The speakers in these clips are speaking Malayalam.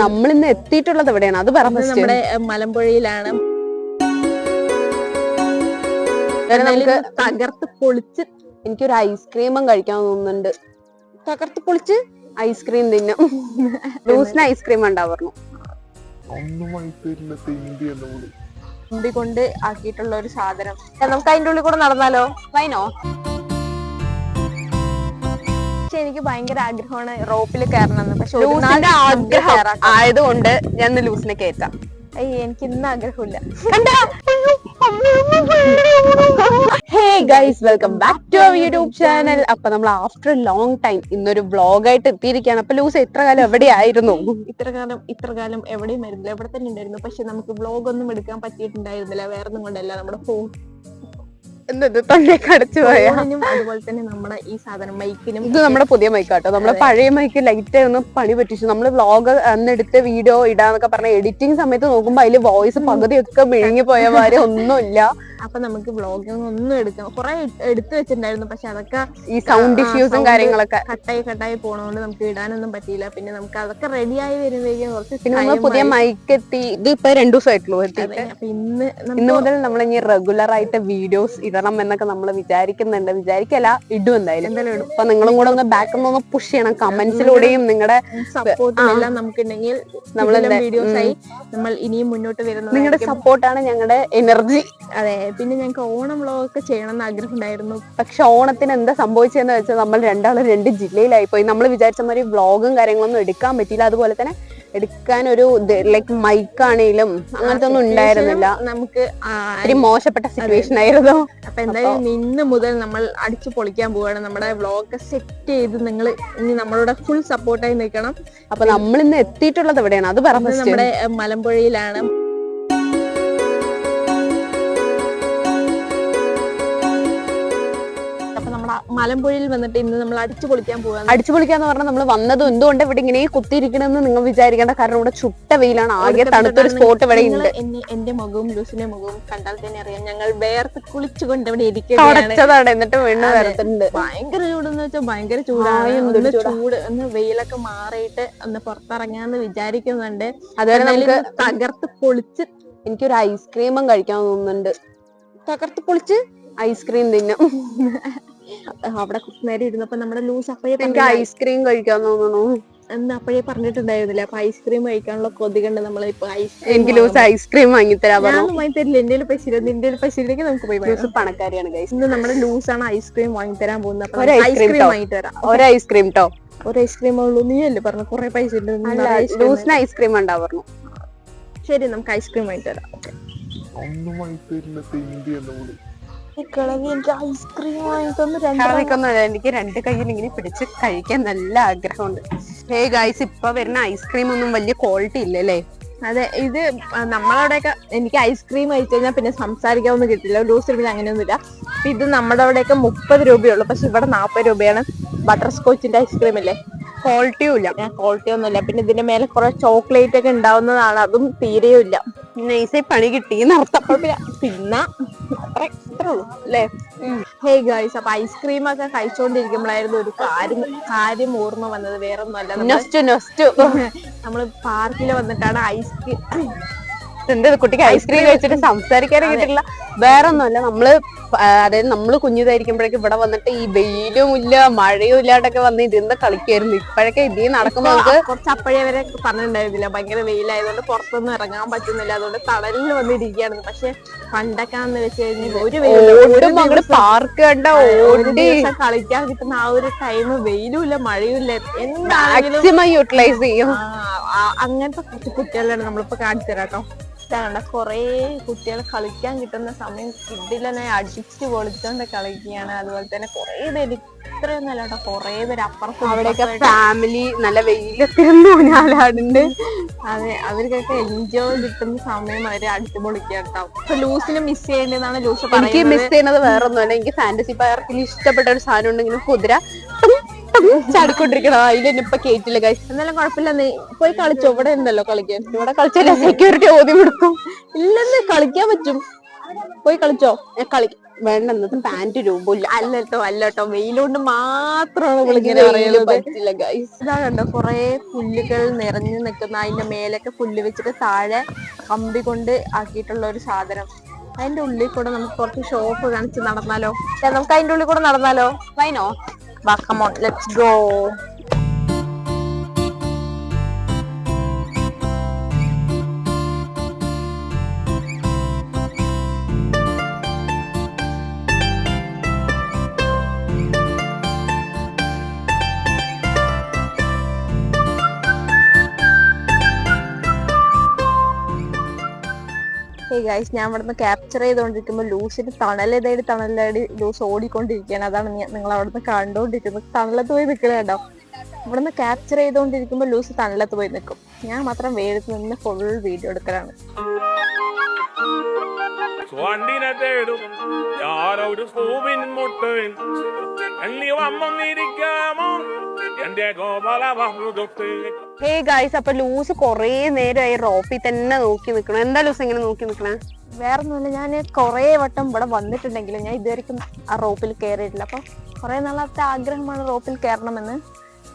നമ്മൾ ഇന്ന് എത്തിയിട്ടുള്ളത് എവിടെയാണ്? അത് പറഞ്ഞു നമ്മുടെ മലമ്പുഴയിലാണ്. നമുക്ക് തകർത്ത് പൊളിച്ച് എനിക്കൊരു ഐസ്ക്രീമും കഴിക്കാൻ തോന്നുന്നുണ്ട്. തകർത്ത് പൊളിച്ച് ഐസ്ക്രീം തിന്നും. ലൂസിന് ഐസ്ക്രീം ഉണ്ടാവുന്നു കൊണ്ട് ആക്കിയിട്ടുള്ള ഒരു സാധനം. നമുക്ക് അതിന്റെ ഉള്ളിൽ കൂടെ നടന്നാലോ? വൈനോ എനിക്ക് ഭയങ്കര ആഗ്രഹമാണ് റോപ്പിൽ കയറണമെന്ന് പക്ഷെ ലൂസിന്റെ ആഗ്രഹം ആയതുകൊണ്ട് ഞാൻ ലൂസിനെ കയറ്റാം എനിക്ക് ഇന്ന് ആഗ്രഹമില്ല. Hey guys welcome back to our YouTube channel അപ്പൊ നമ്മൾ ആഫ്റ്റർ ലോങ് ടൈം ഇന്നൊരു വ്ളോഗായിട്ട് എത്തിയിരിക്കുകയാണ്. അപ്പൊ ലൂസ് ഇത്ര കാലം എവിടെയായിരുന്നു? ഇത്ര കാലം ഇത്ര കാലം എവിടെയും വരുന്നില്ല എവിടെ തന്നെ ഉണ്ടായിരുന്നു. പക്ഷെ നമുക്ക് വ്ലോഗ് ഒന്നും എടുക്കാൻ പറ്റിയിട്ടുണ്ടായിരുന്നില്ല. വേറെ ഒന്നും കൊണ്ടല്ല. നമ്മുടെ ഫോൺ പോയ? അതുപോലെ തന്നെ നമ്മുടെ ഈ സാധനം മൈക്കിനും ഇത് നമ്മുടെ പുതിയ മൈക്കാട്ടോ നമ്മുടെ പഴയ മൈക്ക് ലൈറ്റ് ഒന്ന് പണി പറ്റിച്ചു. നമ്മൾ വ്ലോഗ് അന്നെടുത്ത് വീഡിയോ ഇടാന്നൊക്കെ പറഞ്ഞ എഡിറ്റിംഗ് സമയത്ത് നോക്കുമ്പോ അതിൽ വോയിസ് പകുതിയൊക്കെ മെഴുങ്ങി പോയ മാതിരി ഒന്നുമില്ല. അപ്പൊ നമുക്ക് വ്ലോഗിങ് ഒന്നും എടുക്കാം കുറെ എടുത്തു വെച്ചിട്ടുണ്ടായിരുന്നു. പക്ഷെ അതൊക്കെ ഈ സൗണ്ട് ഇഷ്യൂസും കാര്യങ്ങളൊക്കെ. കട്ടായി കട്ടായി പോണോണ്ട് നമുക്ക് ഇടാനൊന്നും പറ്റിയില്ല. പിന്നെ നമുക്ക് അതൊക്കെ റെഡിയായി വരുമ്പോഴേക്കും കുറച്ച് പിന്നെ നമ്മൾ പുതിയ ആയി. മൈക്ക് എത്തി. ഇത് ഇപ്പൊ രണ്ടു ദിവസമായിട്ടുള്ളൂ ഇന്ന് ഇന്ന് മുതൽ നമ്മൾ ഇനി റെഗുലർ ആയിട്ട് വീഡിയോസ് ഇടണം എന്നൊക്കെ നമ്മൾ വിചാരിക്കുന്നുണ്ട്. വിചാരിക്കല്ല ഇടും എന്തായാലും. അപ്പൊ നിങ്ങളും കൂടെ ഒന്ന് ബാക്ക് ഒന്ന് പുഷ് ചെയ്യണം. കമന്റ്സിലൂടെയും നിങ്ങളുടെ സപ്പോർട്ടും എല്ലാം നമുക്കുണ്ടെങ്കിൽ നമ്മൾ നമ്മൾ വീഡിയോസ് ആയി നമ്മൾ ഇനിയും മുന്നോട്ട് വരുന്നത് നിങ്ങളുടെ സപ്പോർട്ടാണ് ഞങ്ങളുടെ എനർജി അതെ പിന്നെ ഞങ്ങൾക്ക് ഓണം വ്ളോഗ് ഒക്കെ ചെയ്യണം എന്ന് ആഗ്രഹം ഉണ്ടായിരുന്നു പക്ഷെ ഓണത്തിന് എന്താ സംഭവിച്ചതെന്ന് വെച്ചാൽ നമ്മൾ രണ്ടാളും രണ്ട് ജില്ലയിലായി പോയി നമ്മൾ വിചാരിച്ച മാതിരി വ്ളോഗും കാര്യങ്ങളൊന്നും എടുക്കാൻ പറ്റിയില്ല. അതുപോലെ തന്നെ എടുക്കാൻ ഒരു ലൈക്ക് മൈക്കാണേലും അങ്ങനത്തെ ഒന്നും ഉണ്ടായിരുന്നില്ല. നമുക്ക് ഒരു മോശപ്പെട്ട സിറ്റുവേഷൻ ആയിരുന്നു. അപ്പൊ എന്തായാലും ഇന്ന് മുതൽ നമ്മൾ അടിച്ചു പൊളിക്കാൻ പോവുകയാണ് നമ്മുടെ വ്ലോഗ് സെറ്റ് ചെയ്ത് നിങ്ങൾ ഇനി നമ്മളോട് ഫുൾ സപ്പോർട്ടായി നിൽക്കണം. അപ്പൊ നമ്മൾ ഇന്ന് എത്തിയിട്ടുള്ളത് എവിടെയാണ്? അത് പറ ഇന്ന് നമ്മുടെ മലമ്പുഴയിലാണ്. മലമ്പുഴയിൽ വന്നിട്ട് ഇന്ന് നമ്മൾ അടിച്ചു പൊളിക്കാൻ പോകാം അടിച്ചു പൊളിക്കാന്ന് പറഞ്ഞാൽ നമ്മൾ വന്നത് എന്തുകൊണ്ട്? ഇവിടെ ഇങ്ങനെ കുത്തിയിരിക്കണമെന്ന് നിങ്ങൾ വിചാരിക്കേണ്ട. കാരണം ഇവിടെ ചുട്ട വെയിലാണ്. ആകെ തണുത്തൊരു സ്പോട്ട് ഇവിടെ ഉണ്ട്. എന്റെ മുഖവും ലൂസിന്റെ മുഖവും കണ്ടാൽ തന്നെ അറിയാം. ഞങ്ങൾ വേർത്ത് കുളിച്ചുകൊണ്ട് ഇവിടെ തുടച്ചതാണ് എന്നിട്ട് വീണ്ടും വരത്തുണ്ട്. ഭയങ്കര ചൂടെന്ന് വെച്ചാൽ ഭയങ്കര ചൂടാണ് ഒന്ന് ചൂട്. ഒന്ന് വെയിലൊക്കെ മാറിയിട്ട് ഒന്ന് പുറത്തിറങ്ങാന്ന് വിചാരിക്കുന്നുണ്ട്. അതുവരെ നമുക്ക് തകർത്ത് പൊളിച്ച് എനിക്കൊരു ഐസ്ക്രീമും കഴിക്കാൻ തോന്നുന്നുണ്ട്. തകർത്ത് പൊളിച്ച് ഐസ്ക്രീം തിന്നും. അവിടെ കുറച്ച് നേരം ഇരുന്നപ്പോ നമ്മുടെ ലൂസ് അപ്പഴേ എനിക്ക് ഐസ്ക്രീം കഴിക്കാൻ തോന്നുന്നു എന്ന് അപ്പഴേ പറഞ്ഞിട്ടുണ്ടായിരുന്നില്ല അപ്പൊ ഐസ്ക്രീം കഴിക്കാനുള്ള കൊതി കണ്ട് നമ്മൾ ഇപ്പൊ ഐസ്ക്രീം എനിക്ക് ലൂസ് ഐസ്ക്രീം വാങ്ങിത്തരാ പറഞ്ഞു ഞാൻ വാങ്ങി തരില്ല എന്റെ ഒരു ഇല്ല നിന്റെ ഒരു ഇല്ലെങ്കിൽ നമുക്ക് പോയി വാങ്ങാം. ലൂസ് പണക്കാരിയാണ് ഗൈസ് ഇന്ന് നമ്മുടെ ആണ് ഐസ്ക്രീം വാങ്ങി തരാൻ പോകുന്നത് അപ്പൊ ഒരു ഐസ്ക്രീം വാങ്ങിത്തരാം വാങ്ങി തരാം ഒരു ഐസ്ക്രീം ടോ ഒരു ഐസ്ക്രീം ഉള്ളൂ നീ അല്ലേ പറഞ്ഞു കുറെ പൈസ ഉണ്ട് ലൂസിന് ഐസ്ക്രീം ഉണ്ടാവുന്നു ശരി നമുക്ക് ഐസ്ക്രീം വാങ്ങി തരാം ഒന്നും തരില്ല തെണ്ടി നമ്മൾ ഈ കിളവി എനിക്ക് ഐസ്ക്രീം എനിക്ക് രണ്ട് കയ്യിൽ ഇങ്ങനെ പിടിച്ച് കഴിക്കാൻ നല്ല ആഗ്രഹമുണ്ട്. ഹേ ഗൈസ് ഇപ്പൊ വരുന്ന ഐസ്ക്രീം ഒന്നും വലിയ ക്വാളിറ്റി ഇല്ലല്ലേ? അതെ ഇത് നമ്മളവിടെയൊക്കെ എനിക്ക് ഐസ്ക്രീം കഴിച്ചു കഴിഞ്ഞാൽ പിന്നെ സംസാരിക്കാനൊന്നും കിട്ടില്ല. ലൂസ് പിന്നെ അങ്ങനെയൊന്നുമില്ല. ഇല്ല ഇത് നമ്മുടെ അവിടെയൊക്കെ മുപ്പത് രൂപയുള്ളൂ പക്ഷെ ഇവിടെ നാൽപ്പത് രൂപയാണ്. ബട്ടർ സ്കോച്ചിന്റെ ഐസ്ക്രീം അല്ലേ? ക്വാളിറ്റിയും ഇല്ല. ക്വാളിറ്റി ഒന്നുമില്ല പിന്നെ ഇതിന്റെ മേലെ കുറെ ചോക്ലേറ്റ് ഒക്കെ ഉണ്ടാവുന്നതാണ്. അതും തീരെയും ഇല്ല. നൈസായി പണി കിട്ടി കുഴപ്പമില്ല പിന്നെ അത്ര ഇത്രേ ഉള്ളൂ അല്ലേ? ഹേ ഗൈസ് അപ്പൊ ഐസ്ക്രീം ഒക്കെ കഴിച്ചുകൊണ്ടിരിക്കുമ്പോഴായിരുന്നു ഒരു കാര്യം കാര്യം ഓർമ്മ വന്നത്. വേറെ ഒന്നുമല്ല നമ്മൾ പാർക്കിൽ വന്നിട്ടാണ് ഐസ്ക്രീം എന്റെ കുട്ടിക്ക് ഐസ്ക്രീം കഴിച്ചിട്ട് സംസാരിക്കാൻ കിട്ടില്ല. വേറെ ഒന്നുമല്ല നമ്മൾ അതായത് നമ്മൾ കുഞ്ഞിതായിരിക്കുമ്പോഴേക്കും ഇവിടെ വന്നിട്ട് ഈ വെയിലും ഇല്ല മഴയും ഇല്ലാണ്ടൊക്കെ വന്ന് ഇരുന്ന് കളിക്കായിരുന്നു ഇപ്പോഴൊക്കെ ഇതിൽ നടക്കുമ്പോ നമുക്ക് കുറച്ച് അപ്പഴേ വരെ പറഞ്ഞിട്ടുണ്ടായിരുന്നില്ല. ഭയങ്കര വെയിലായതുകൊണ്ട് പുറത്തൊന്നും ഇറങ്ങാൻ പറ്റുന്നില്ല. അതുകൊണ്ട് തണലിൽ വന്നിരിക്കുകയാണ് പക്ഷെ പണ്ടൊക്കെന്ന് വെച്ച് കഴിഞ്ഞാൽ ഒരു വെയിലും അങ്ങോട്ട് പാർക്ക് കണ്ട ഓടി. കളിക്കാൻ കിട്ടുന്ന ആ ഒരു ടൈം വെയിലും ഇല്ല മഴയും ഇല്ല. എന്താണെങ്കിലും യൂട്ടിലൈസ് ചെയ്യും. അങ്ങനത്തെ കുറച്ച് കുട്ടികളാണ് നമ്മളിപ്പോ കാണിച്ചു തരാം കേട്ടോ കുറേ കുട്ടികൾ കളിക്കാൻ കിട്ടുന്ന സമയം കിഡിലെന്നെ അടിച്ചു പൊളിച്ചോണ്ട് കളിക്കുകയാണ് അതുപോലെ തന്നെ കൊറേ പേര് ഇത്രയൊന്നും അല്ല കേട്ടോ കൊറേ പേര് അപ്പുറത്തും അവിടെയൊക്കെ ഫാമിലി നല്ല വെയിലത്തിരുന്നു അതെ അവർക്കൊക്കെ എൻജോയ് കിട്ടുന്ന സമയം അവർ അടിച്ചു പൊളിക്കാട്ടോ. കേട്ടോ ഇപ്പൊ ലൂസിന് മിസ് ചെയ്യേണ്ടതാണ് ലൂസ് എനിക്ക് മിസ് ചെയ്യുന്നത് വേറെ ഒന്നുമല്ല എനിക്ക് ഫാന്റസി പാർക്കിൽ ഇഷ്ടപ്പെട്ട ഒരു സാധനം ഉണ്ടെങ്കിലും കുതിര. ചാടിക്കൊണ്ടിരിക്കണം അതിന്റെ ഇപ്പൊ കേട്ടില്ല കൈ എന്നാലും കുഴപ്പമില്ല നീ പോയി കളിച്ചോ ഇവിടെ ഉണ്ടല്ലോ കളിക്കാൻ ഇവിടെ കളിച്ചാൽ സെക്യൂരിറ്റി ഓതി കൊടുക്കും ഇല്ലെന്ന് കളിക്കാൻ പറ്റും. പോയി കളിച്ചോ? കളി. വേണ്ട ഇന്നത്തെ പാന്റ് രൂപമില്ല. അല്ലട്ടോ അല്ലട്ടോ. വെയിലുകൊണ്ട് മാത്രമാണ് വെയിൽ പറ്റില്ല ഗൈസ് ഇതാ കണ്ടോ കൊറേ പുല്ലുകൾ നിറഞ്ഞു നിൽക്കുന്ന അതിന്റെ മേലൊക്കെ പുല്ല് വെച്ചിട്ട് താഴെ കമ്പി കൊണ്ട് ആക്കിയിട്ടുള്ള ഒരു സാധനം. അതിന്റെ ഉള്ളിൽ കൂടെ നമുക്ക് കുറച്ച് ഷോപ്പ് കാണിച്ച് നടന്നാലോ? നമുക്ക് അതിന്റെ ഉള്ളിൽ കൂടെ നടന്നാലോ? വൈനോ Baka Mount. Let's go. Guys ഞാൻ ഇവിടുന്ന് ക്യാപ്ചർ ചെയ്തുകൊണ്ടിരിക്കുമ്പോൾ ലൂസിന് തണലേതായിട്ട് തണലേടി ലൂസ് ഓടിക്കൊണ്ടിരിക്കുകയാണ്. അതാണ് നിങ്ങൾ അവിടുന്ന് കണ്ടുകൊണ്ടിരിക്കുന്നത് തണലത്ത് പോയി നിൽക്കണ കേട്ടോ. ഇവിടുന്ന് ക്യാപ്ചർ ചെയ്തുകൊണ്ടിരിക്കുമ്പോൾ ലൂസ് തണലത്ത് പോയി നിൽക്കും ഞാൻ മാത്രം വേഗത്തിൽ നിന്ന് ഫുൾ വീഡിയോ എടുക്കലാണ്. ഗോപാല ഹേ ഗൈസ് അപ്പൊ ലൂസ് കൊറേ നേരമായി റോപ്പിൽ തന്നെ നോക്കി നിക്കണം. എന്താ ലൂസ് ഇങ്ങനെ നോക്കി നിക്കണേ? വേറെ ഒന്നുമില്ല ഞാൻ കൊറേ വട്ടം ഇവിടെ വന്നിട്ടുണ്ടെങ്കിലും ഞാൻ ഇതുവരെയും ആ റോപ്പിൽ കയറിയിട്ടില്ല അപ്പൊ കുറെ നാളത്തെ ആഗ്രഹമാണ് റോപ്പിൽ കയറണമെന്ന്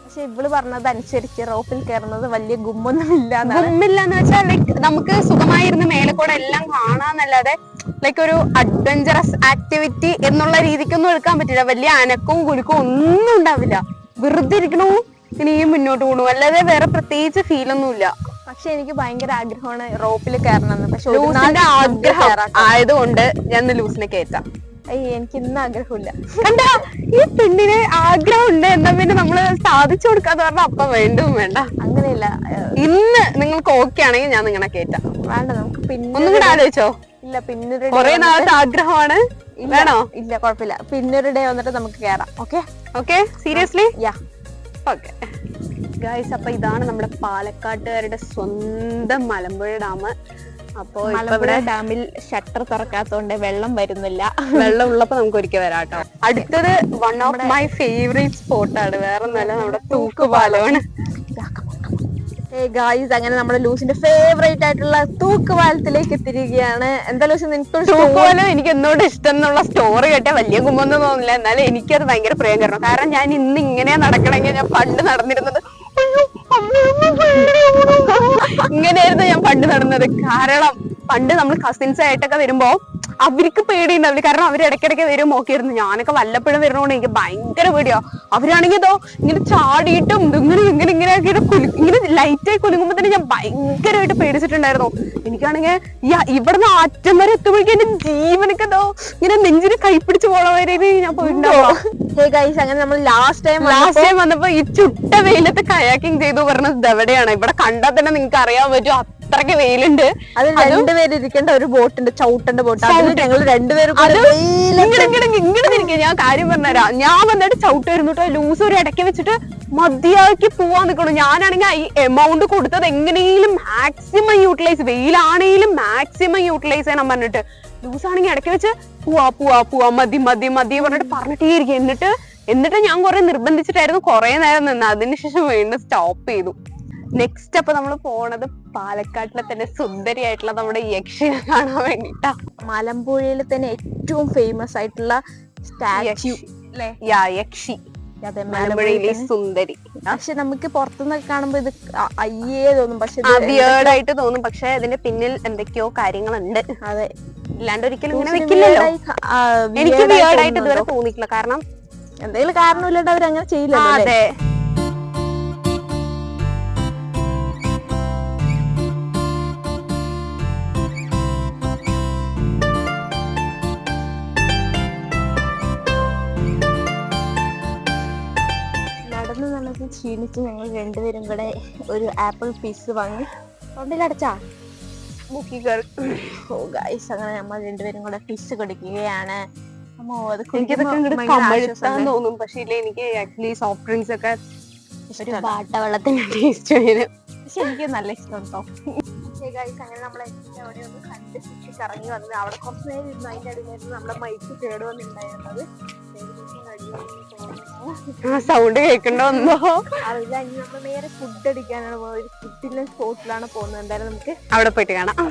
പക്ഷെ ഇവൾ പറഞ്ഞത് അനുസരിച്ച് റോപ്പിൽ കയറുന്നത് വലിയ ഗുമ്മൊന്നും ഇല്ല ഗുമ്മില്ലാന്ന് വെച്ചാൽ ലൈക്ക് നമുക്ക് സുഖമായിരുന്നു മേലെ കൂടെ എല്ലാം കാണാന്നല്ലാതെ ലൈക്ക് ഒരു അഡ്വഞ്ചറസ് ആക്ടിവിറ്റി എന്നുള്ള രീതിക്കൊന്നും എടുക്കാൻ പറ്റില്ല. വലിയ അനക്കവും കുലുക്കവും ഒന്നും ഉണ്ടാവില്ല. വെറുതെ ഇരിക്കണു. ഇനിയും മുന്നോട്ട് പോകണു അല്ലാതെ വേറെ പ്രത്യേകിച്ച് ഫീൽ ഒന്നുമില്ല. പക്ഷെ എനിക്ക് ഭയങ്കര ആഗ്രഹമാണ് റോപ്പിൽ കയറണമെന്ന് പക്ഷെ ആഗ്രഹം ആയതുകൊണ്ട് ഞാൻ ലൂസിനെ കയറ്റാം എനിക്ക് ഇന്ന് ആഗ്രഹമില്ല. കണ്ടാ ഈ പെണ്ണിന് ആഗ്രഹം ഉണ്ട് എന്നാ പിന്നെ നമ്മൾ സാധിച്ചു കൊടുക്കാന്ന് പറഞ്ഞാൽ അപ്പൊ വേണ്ടും വേണ്ട. അങ്ങനെയല്ല. ഇന്ന് നിങ്ങൾക്ക് ഓക്കെ ആണെങ്കിൽ ഞാൻ നിങ്ങളെ കേറ്റാം. വേണ്ട നമുക്ക് പിന്നെ ഒന്നും കൂടെ ആലോചിച്ചോ? ഇല്ല പിന്നൊരു കൊറേ നാളത്തെ ആഗ്രഹമാണ്. വേണോ? ഇല്ല കുഴപ്പമില്ല. പിന്നൊരു ഡേ വന്നിട്ട് നമുക്ക് കേറാം. Okay okay seriously yeah okay guys അപ്പൊ ഇതാണ് നമ്മുടെ പാലക്കാട്ടുകാരുടെ സ്വന്തം മലമ്പുഴ ഡാം. അപ്പൊ മലമ്പുഴ ഇവിടെ ഡാമിൽ ഷട്ടർ തുറക്കാത്തോണ്ട് വെള്ളം വരുന്നില്ല. വെള്ളം ഉള്ളപ്പോ നമുക്ക് ഒരിക്കൽ വരാം കേട്ടോ. അടുത്തത് വൺ ഓഫ് മൈ ഫേവറേറ്റ് സ്പോട്ടാണ് വേറെ നല്ല നമ്മുടെ തൂക്കുപാലമാണ്. ഗായ്സ് അങ്ങനെ നമ്മുടെ ലൂസിന്റെ ഫേവറേറ്റ് ആയിട്ടുള്ള തൂക്കുപാലത്തിലേക്ക് എത്തിരിക്കുകയാണ് എന്താ ലൂസ് നിനക്ക് തൂക്കുപാലം എനിക്ക് എന്നോട് ഇഷ്ടം എന്നുള്ള സ്റ്റോറി കേട്ടാ വലിയ കുമ്പൊന്നും തോന്നില്ല. എന്നാലും എനിക്കത് ഭയങ്കര പ്രിയം കാരണം കാരണം ഞാൻ ഇന്ന് ഇങ്ങനെ നടക്കണമെങ്കിൽ ഞാൻ പണ്ട് നടന്നിരുന്നത്. ഇങ്ങനെയായിരുന്നു ഞാൻ പണ്ട് നടന്നത്. കാരണം പണ്ട് നമ്മൾ കസിൻസ് ആയിട്ടൊക്കെ വരുമ്പോ അവർക്ക് പേടിയുണ്ടാവില്ല. കാരണം അവർ ഇടയ്ക്കിടയ്ക്ക് വരും. നോക്കിയിരുന്നു ഞാനൊക്കെ വല്ലപ്പോഴും വരുന്നതുകൊണ്ട് എനിക്ക് ഭയങ്കര പേടിയാ. അവരാണെങ്കിൽ ഇതോ ഇങ്ങനെ ചാടിയിട്ടും ഇങ്ങനെ ഇങ്ങനെ ഇങ്ങനെ കുലു ഇങ്ങനെ ലൈറ്റായി കുലുങ്ങുമ്പോ തന്നെ ഞാൻ ഭയങ്കരമായിട്ട് പേടിച്ചിട്ടുണ്ടായിരുന്നു. എനിക്കാണെങ്കിൽ ഇവിടുന്ന് ആറ്റം വരെ എത്തുമ്പോഴേക്കും എന്റെ ജീവനൊക്കെ ഇതോ ഇങ്ങനെ നെഞ്ചിന് കൈപ്പിടിച്ച് പോണ വരെ ഞാൻ പോയിട്ടുണ്ടാവും. അങ്ങനെ നമ്മൾ ലാസ്റ്റ് ടൈം ലാസ്റ്റ് ടൈം വന്നപ്പോ ഈ ചുട്ട വെയിലത്ത് കയാക്കിങ് ചെയ്തു പറഞ്ഞത് ഇതെവിടെയാണ്? ഇവിടെ കണ്ടാൽ തന്നെ നിങ്ങൾക്ക് അറിയാൻ പറ്റും. അത്രയ്ക്ക് വെയിലുണ്ട്. അത് രണ്ടുപേരിരിക്കേണ്ട ഒരു ബോട്ടുണ്ട് ചവിട്ടന്റെ ബോട്ട് ഞങ്ങൾ രണ്ടുപേരും ഇങ്ങനെ ഞാൻ കാര്യം പറഞ്ഞുതരാം. ഞാൻ വന്നിട്ട് ചവിട്ട് വരുന്നിട്ടോ ലൂസ് ഒരു ഇടയ്ക്ക് വെച്ചിട്ട് മതിയാക്കി പോവാൻ നിൽക്കണം ഞാനാണെങ്കിൽ ഈ എമൗണ്ട് കൊടുത്തത് എങ്ങനെയും മാക്സിമം യൂട്ടിലൈസ് വെയിലാണെങ്കിലും മാക്സിമം യൂട്ടിലൈസ് ചെയ്യണം പറഞ്ഞിട്ട്. ലൂസ് ആണെങ്കിൽ ഇടയ്ക്ക് വെച്ച് പോവാ പോവാ പോവാ മതി മതി മതി പറഞ്ഞിട്ട് പറഞ്ഞിട്ടേ ഇരിക്കും എന്നിട്ട് എന്നിട്ട് ഞാൻ കുറെ നിർബന്ധിച്ചിട്ടായിരുന്നു കുറെ നേരം നിന്ന്. അതിനുശേഷം വീണ്ടും സ്റ്റോപ്പ് ചെയ്തു. നെക്സ്റ്റ് അപ്പൊ നമ്മൾ പോണത് പാലക്കാട്ടിലെ തന്നെ സുന്ദരിയായിട്ടുള്ള നമ്മുടെ യക്ഷിനെ കാണാൻ വേണ്ടിട്ടാ. മലമ്പുഴയിൽ തന്നെ ഏറ്റവും ഫേമസ് ആയിട്ടുള്ള സ്റ്റാച്യു അല്ലേ യാ യക്ഷി. സുന്ദരി. പക്ഷെ നമുക്ക് പുറത്തുനിന്നൊക്കെ കാണുമ്പോ ഇത് അയ്യേ തോന്നും. പക്ഷെ ഇത് വിയേർഡ് ആയിട്ട് തോന്നും. പക്ഷെ അതിന്റെ പിന്നിൽ എന്തൊക്കെയോ കാര്യങ്ങളുണ്ട്. അതെ. ഇല്ലാണ്ട് ഒരിക്കലും ഇങ്ങനെ വെക്കില്ലല്ലോ എനിക്ക് വിയേർഡായിട്ട്? ഇതുവരെ തോന്നിയിട്ടില്ല. കാരണം എന്തെങ്കിലും കാരണമില്ലാണ്ട് അവരങ്ങനെ ചെയ്യില്ല അതെ. ക്ഷീണിച്ച് ഞങ്ങൾ രണ്ടുപേരും കൂടെ ഒരു ആപ്പിൾ പീസ് വാങ്ങി തൊണ്ടിലടച്ചാ മുക്കി കയറി ഓ ഗൈസ് അങ്ങനെ നമ്മൾ രണ്ടുപേരും കൂടെ ഫിഷ് കടിക്കുകയാണ്. തോന്നും. പക്ഷെ എനിക്ക് ആക്ച്വലി സോഫ്റ്റ് ഡ്രിങ്ക്സ് ഒക്കെ ഒരു ഇഷ്ടമല്ല. പാട്ടവെള്ളത്തിന്റെ ടേസ്റ്റ് വരും പക്ഷെ എനിക്ക് നല്ല ഇഷ്ടം കേട്ടോ ഗൈസ് അങ്ങനെ നമ്മൾ അവിടെ ഒന്ന് കണ്ട് കറങ്ങി വന്ന് അവിടെ കുറച്ച് നേരം ഇരുന്നു അതിന്റെ അടിയിലായിരുന്നു നമ്മുടെ മൈക്ക് കേട് വന്നിട്ടുണ്ടായിരുന്നത് ഏകദേശം ആ സൗണ്ട് കേൾക്കണ്ടോന്നോ അറിയില്ല ഇനി നമ്മൾ നേരെ ഫുഡ് അടിക്കാനാണ് പോകുന്നത് ഒരു സ്പോട്ടിലാണ് പോകുന്നത്. എന്തായാലും നമുക്ക് അവിടെ പോയിട്ട് കാണാം.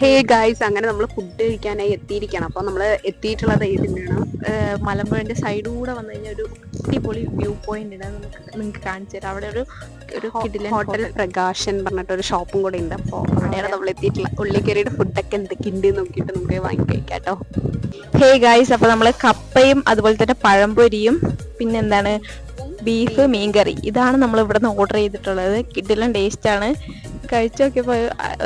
ഹേ ഗായ്സ് അങ്ങനെ നമ്മൾ ഫുഡ് കഴിക്കാനായി എത്തിയിരിക്കണം. അപ്പോൾ നമ്മൾ എത്തിയിട്ടുള്ളത് ഇതിനാണ് മലമ്പുഴന്റെ സൈഡിലൂടെ വന്നു കഴിഞ്ഞാൽ ഒരു അടിപൊളി വ്യൂ പോയിന്റ് നമുക്ക് നിങ്ങൾക്ക് കാണിച്ചു തരാം. അവിടെ ഒരു ഒരു ഹോട്ടൽ പ്രകാശൻ പറഞ്ഞിട്ട് ഒരു ഷോപ്പും കൂടെ ഉണ്ട്. അപ്പോ അവിടെയാണ് നമ്മൾ എത്തിയിട്ടുള്ള ഉള്ളിൽ കയറിയിട്ട് ഫുഡൊക്കെ എന്തൊക്കെ ഉണ്ട് നോക്കിയിട്ട് നമുക്ക് വാങ്ങി കഴിക്കാം കേട്ടോ. ഹേ ഗായ്സ് അപ്പൊ നമ്മൾ കപ്പയും അതുപോലെ തന്നെ പഴംപൊരിയും പിന്നെ എന്താണ്? ബീഫ് മീൻകറി. ഇതാണ് നമ്മൾ ഇവിടെ നിന്ന് ഓർഡർ ചെയ്തിട്ടുള്ളത്. കിഡിലും ടേസ്റ്റ് ആണ്. കഴിച്ചു നോക്കിയപ്പോ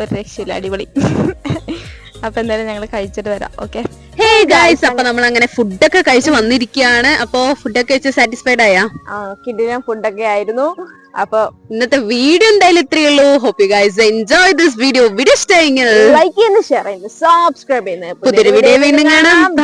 ഒരു രക്ഷയില്ല. അടിപൊളി. അപ്പൊ എന്തായാലും ഞങ്ങൾ കഴിച്ചിട്ട് വരാം. ഓക്കെ ഹേ ഗായ്സ് അപ്പൊ നമ്മൾ അങ്ങനെ ഫുഡൊക്കെ കഴിച്ച് വന്നിരിക്കുകയാണ്. അപ്പൊ ഫുഡൊക്കെ കഴിച്ച് സാറ്റിസ്ഫൈഡ് ആയാ? ആ കിഡിലും ഫുഡൊക്കെ ആയിരുന്നു. അപ്പൊ ഇന്നത്തെ വീഡിയോ എന്തായാലും ഇത്രയേ ഉള്ളൂ. Hope you guys enjoy this video video ഇഷ്ടമായി ലൈക്ക് ചെയ്യുന്നു ഷെയർ ചെയ്യുന്നു സബ്സ്ക്രൈബ് ചെയ്യുന്നു. പുതിയൊരു വീഡിയോ വീണ്ടും കാണാം.